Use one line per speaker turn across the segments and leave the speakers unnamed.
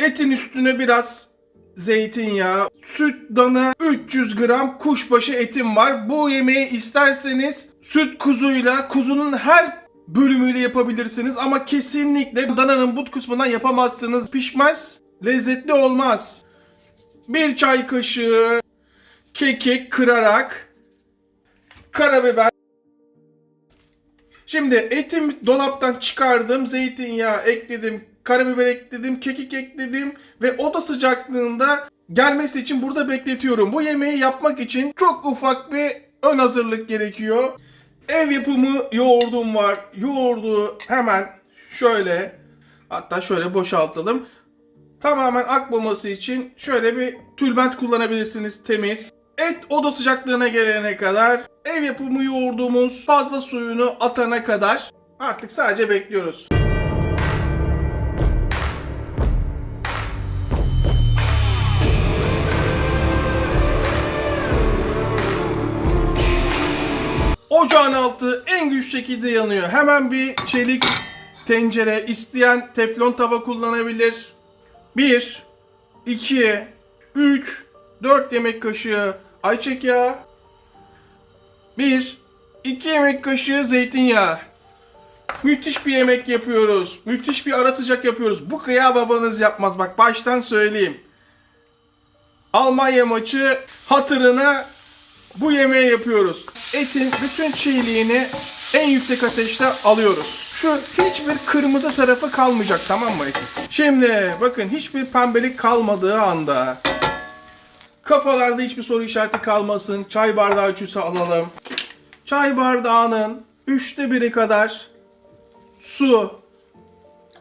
Etin üstüne biraz zeytinyağı, süt dana 300 gram kuşbaşı etim var. Bu yemeği isterseniz süt kuzuyla, kuzunun her bölümüyle yapabilirsiniz ama kesinlikle dananın but kısmından yapamazsınız. Pişmez, lezzetli olmaz. Bir çay kaşığı kekik kırarak karabiber Şimdi etimi dolaptan çıkardım, zeytinyağı ekledim, karabiber ekledim, kekik ekledim ve oda sıcaklığında gelmesi için burada bekletiyorum. Bu yemeği yapmak için çok ufak bir ön hazırlık gerekiyor. Ev yapımı yoğurdum var. Yoğurdu hemen şöyle hatta şöyle boşaltalım. Tamamen akmaması için şöyle bir tülbent kullanabilirsiniz temiz. Et oda sıcaklığına gelene kadar ev yapımı yoğurduğumuz fazla suyunu atana kadar artık sadece bekliyoruz. Ocağın altı en güç şekilde yanıyor. Hemen bir çelik tencere isteyen teflon tava kullanabilir. 1, 2, 3, 4 yemek kaşığı ayçiçek yağı. 1, 2 yemek kaşığı zeytinyağı. Müthiş bir yemek yapıyoruz. Müthiş bir ara sıcak yapıyoruz. Bu kıya babanız yapmaz. Bak baştan söyleyeyim. Almanya maçı hatırına bu yemeği yapıyoruz. Etin bütün çiğliğini en yüksek ateşte alıyoruz. Şu hiçbir kırmızı tarafı kalmayacak tamam mı etin? Şimdi bakın hiçbir pembelik kalmadığı anda kafalarda hiçbir soru işareti kalmasın. Çay bardağı ölçüsü alalım. Çay bardağının üçte biri kadar su.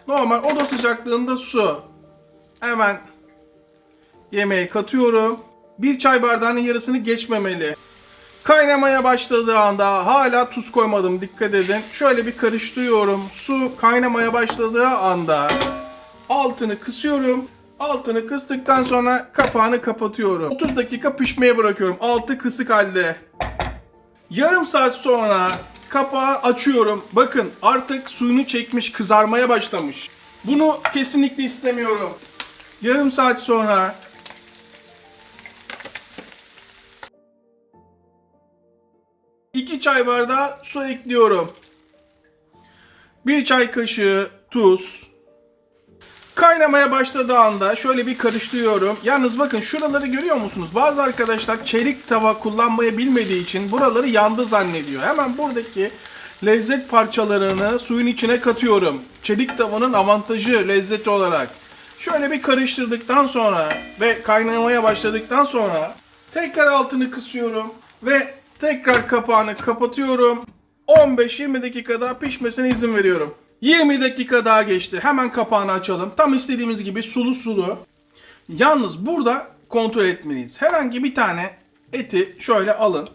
Normal oda sıcaklığında su. Hemen yemeğe katıyorum. Bir çay bardağının yarısını geçmemeli. Kaynamaya başladığı anda hala tuz koymadım dikkat edin. Şöyle bir karıştırıyorum. Su kaynamaya başladığı anda altını kısıyorum. Altını kıstıktan sonra kapağını kapatıyorum. 30 dakika pişmeye bırakıyorum. Altı kısık halde. Yarım saat sonra kapağı açıyorum. Bakın artık suyunu çekmiş, kızarmaya başlamış. Bunu kesinlikle istemiyorum. Yarım saat sonra iki çay bardağı su ekliyorum. Bir çay kaşığı tuz. Kaynamaya başladığı anda şöyle bir karıştırıyorum. Yalnız bakın şuraları görüyor musunuz? Bazı arkadaşlar çelik tava kullanmayı bilmediği için buraları yandı zannediyor. Hemen buradaki lezzet parçalarını suyun içine katıyorum. Çelik tavanın avantajı lezzeti olarak. Şöyle bir karıştırdıktan sonra ve kaynamaya başladıktan sonra tekrar altını kısıyorum ve tekrar kapağını kapatıyorum. 15-20 dakika daha pişmesine izin veriyorum. 20 dakika daha geçti. Hemen kapağını açalım. Tam istediğimiz gibi sulu sulu. Yalnız burada kontrol etmeliyiz. Herhangi bir tane eti şöyle alın.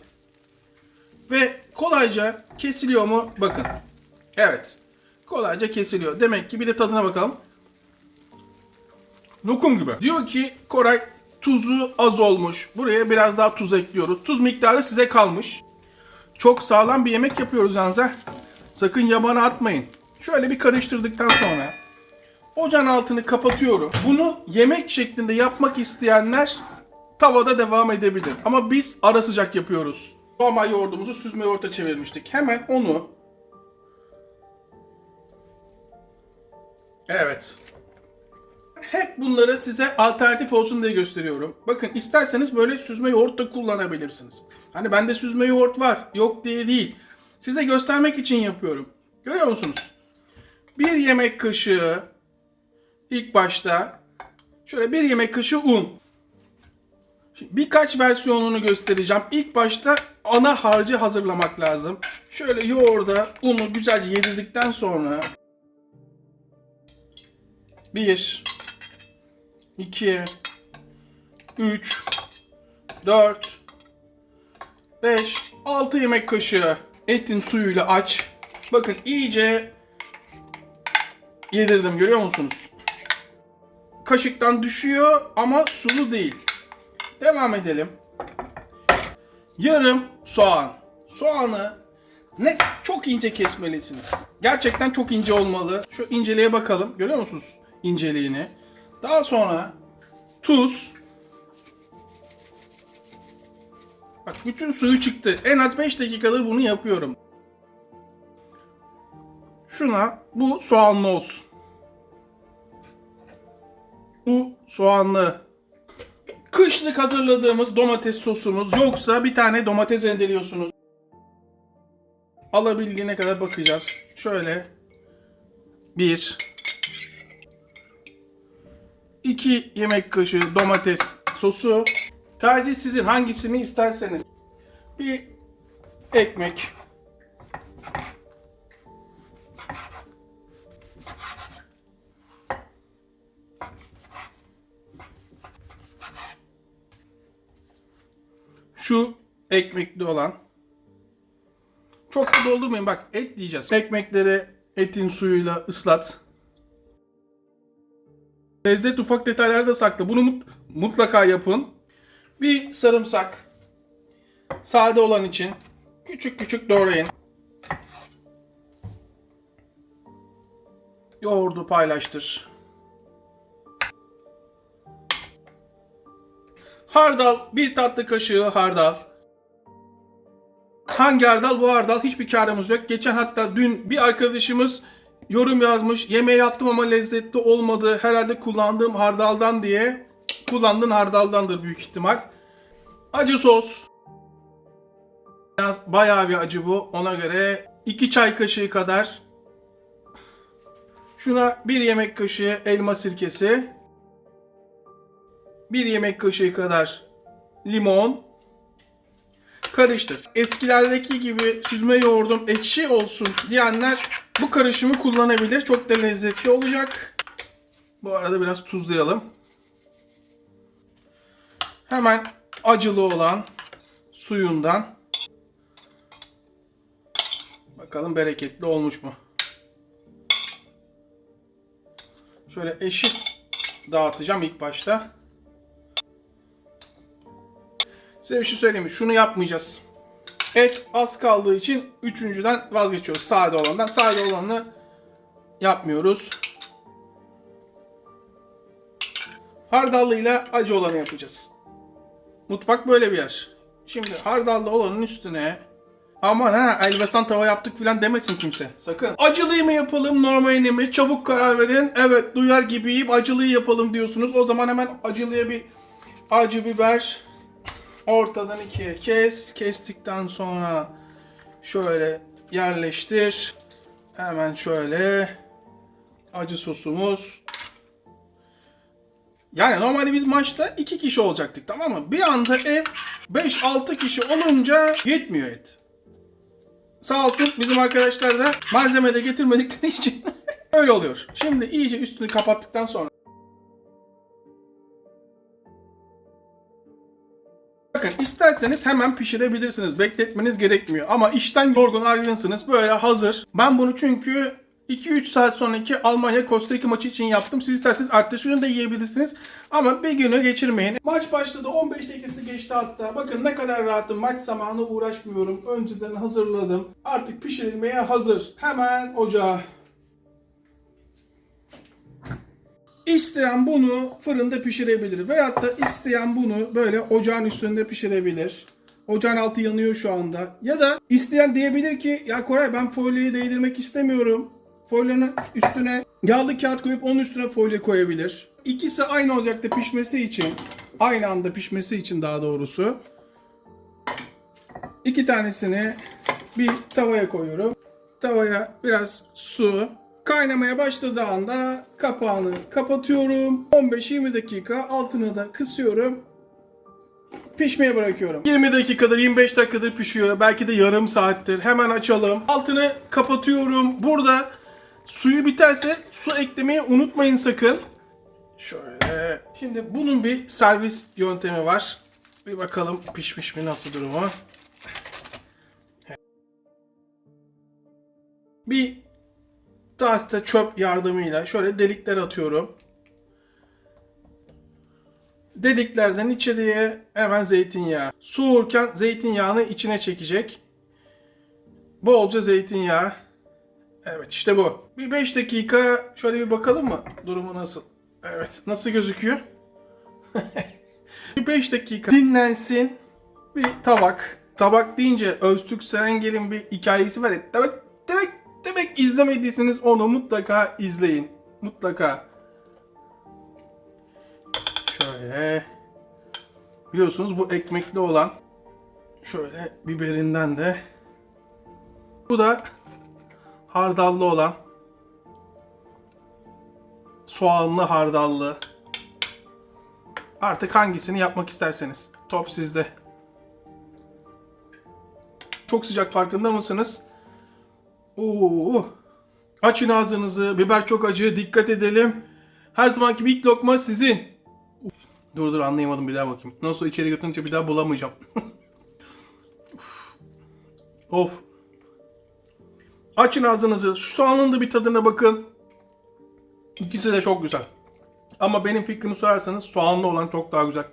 Ve kolayca kesiliyor mu? Bakın. Evet. Kolayca kesiliyor. Demek ki bir de tadına bakalım. Lokum gibi. Diyor ki Koray tuzu az olmuş. Buraya biraz daha tuz ekliyoruz. Tuz miktarı size kalmış. Çok sağlam bir yemek yapıyoruz yalnız ha. Sakın yabana atmayın. Şöyle bir karıştırdıktan sonra ocağın altını kapatıyorum. Bunu yemek şeklinde yapmak isteyenler tavada devam edebilir. Ama biz ara sıcak yapıyoruz. Normal yoğurdumuzu süzme yoğurta çevirmiştik. Hemen onu Evet. Hep bunları size alternatif olsun diye gösteriyorum. Bakın isterseniz böyle süzme yoğurt da kullanabilirsiniz. Hani bende süzme yoğurt var, yok diye değil. Size göstermek için yapıyorum. Görüyor musunuz? Bir yemek kaşığı ilk başta şöyle bir yemek kaşığı un. Şimdi birkaç versiyonunu göstereceğim. İlk başta ana harcı hazırlamak lazım. Şöyle yoğurda unu güzelce yedirdikten sonra 1 2 3 4 5 6 yemek kaşığı etin suyuyla aç. Bakın iyice yedirdim görüyor musunuz? Kaşıktan düşüyor ama sulu değil. Devam edelim. Yarım soğan. Soğanı ne çok ince kesmelisiniz. Gerçekten çok ince olmalı. Şu inceliğe bakalım. Görüyor musunuz inceliğini? Daha sonra tuz. Bak bütün suyu çıktı. En az 5 dakikadır bunu yapıyorum. Şuna bu soğanlı olsun. Bu soğanlı. Kışlık hazırladığımız domates sosumuz yoksa bir tane domates rendeliyorsunuz. Alabildiğine kadar bakacağız. Şöyle bir 2 yemek kaşığı domates sosu. Tercih sizin hangisini isterseniz. Bir ekmek. Şu ekmekli olan. Çok da doldurmayın bak et diyeceğiz. Ekmekleri etin suyuyla ıslat. Lezzet ufak detaylarda saklı. Bunu mut- mutlaka yapın. Bir sarımsak. Sade olan için küçük küçük doğrayın. Yoğurdu paylaştır. Hardal, bir tatlı kaşığı hardal. Hangi hardal? Bu hardal. Hiçbir karımız yok. Geçen hatta dün bir arkadaşımız yorum yazmış. Yemeği yaptım ama lezzetli olmadı. Herhalde kullandığım hardaldan diye. Kullandığın hardaldandır büyük ihtimal. Acı sos. Biraz bayağı bir acı bu. Ona göre 2 çay kaşığı kadar. Şuna 1 yemek kaşığı elma sirkesi. 1 yemek kaşığı kadar limon. Karıştır. Eskilerdeki gibi süzme yoğurdum ekşi olsun diyenler bu karışımı kullanabilir. Çok da lezzetli olacak. Bu arada biraz tuzlayalım. Hemen acılı olan suyundan bakalım bereketli olmuş mu? Şöyle eşit dağıtacağım ilk başta. Size bir şey söyleyeyim mi? Şunu yapmayacağız. Et az kaldığı için üçüncüden vazgeçiyoruz. Sade olandan. Sade olanı yapmıyoruz. Hardallı ile acı olanı yapacağız. Mutfak böyle bir yer. Şimdi hardallı olanın üstüne aman ha elbasan tava yaptık filan demesin kimse. Sakın. Acılıyı mı yapalım normalini mi? Çabuk karar verin. Evet duyar gibiyim acılıyı yapalım diyorsunuz. O zaman hemen acılıya bir acı biber ortadan ikiye kes. Kestikten sonra şöyle yerleştir. Hemen şöyle acı sosumuz. Yani normalde biz maçta iki kişi olacaktık tamam mı? Bir anda ev 5-6 kişi olunca yetmiyor et. Sağ olsun bizim arkadaşlar da malzeme de getirmedikleri için öyle oluyor. Şimdi iyice üstünü kapattıktan sonra isterseniz hemen pişirebilirsiniz. Bekletmeniz gerekmiyor. Ama işten yorgun argınsınız. Böyle hazır. Ben bunu çünkü 2-3 saat sonraki Almanya Costa Rica maçı için yaptım. Siz isterseniz ertesi gün de yiyebilirsiniz. Ama bir günü geçirmeyin. Maç başladı. 15 dakikası geçti hatta. Bakın ne kadar rahatım. Maç zamanı uğraşmıyorum. Önceden hazırladım. Artık pişirilmeye hazır. Hemen ocağa İsteyen bunu fırında pişirebilir. Veyahut da isteyen bunu böyle ocağın üstünde pişirebilir. Ocağın altı yanıyor şu anda. Ya da isteyen diyebilir ki ya Koray ben folyoyu değdirmek istemiyorum. Folyonun üstüne yağlı kağıt koyup onun üstüne folyo koyabilir. İkisi aynı ocakta pişmesi için, aynı anda pişmesi için daha doğrusu. iki tanesini bir tavaya koyuyorum. Tavaya biraz su, Kaynamaya başladığı anda kapağını kapatıyorum. 15-20 dakika altını da kısıyorum. Pişmeye bırakıyorum. 20 dakikadır 25 dakikadır pişiyor. Belki de yarım saattir. Hemen açalım. Altını kapatıyorum. Burada suyu biterse su eklemeyi unutmayın sakın. Şöyle. Şimdi bunun bir servis yöntemi var. Bir bakalım pişmiş mi nasıl durumu. Bir tahta çöp yardımıyla şöyle delikler atıyorum. Deliklerden içeriye hemen zeytinyağı. Soğurken zeytinyağını içine çekecek. Bolca zeytinyağı. Evet işte bu. Bir 5 dakika şöyle bir bakalım mı? Durumu nasıl? Evet. Nasıl gözüküyor? bir 5 dakika dinlensin. Bir tabak. Tabak deyince Öztürk Serengel'in bir hikayesi var ya. Demek, demek, demek izlemediyseniz onu mutlaka izleyin. Mutlaka. Şöyle. Biliyorsunuz bu ekmekli olan. Şöyle biberinden de. Bu da hardallı olan. Soğanlı hardallı. Artık hangisini yapmak isterseniz. Top sizde. Çok sıcak farkında mısınız? Oo. Açın ağzınızı. Biber çok acı. Dikkat edelim. Her zamanki ilk lokma sizin. Dur dur anlayamadım bir daha bakayım. Nasıl içeri götürünce bir daha bulamayacağım. Of. Açın ağzınızı. Şu soğanın da bir tadına bakın. İkisi de çok güzel. Ama benim fikrimi sorarsanız soğanlı olan çok daha güzel.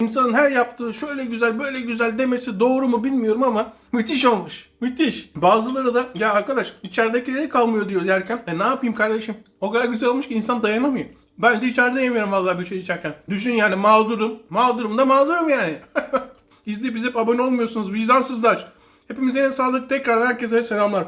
İnsanın her yaptığı şöyle güzel böyle güzel demesi doğru mu bilmiyorum ama müthiş olmuş. Müthiş. Bazıları da ya arkadaş içeridekileri kalmıyor diyor yerken. E ne yapayım kardeşim? O kadar güzel olmuş ki insan dayanamıyor. Ben de içeride yemiyorum vallahi bir şey içerken. Düşün yani mağdurum. Mağdurum da mağdurum yani. İzleyip izleyip abone olmuyorsunuz vicdansızlar. Hepimize en sağlık tekrardan herkese selamlar.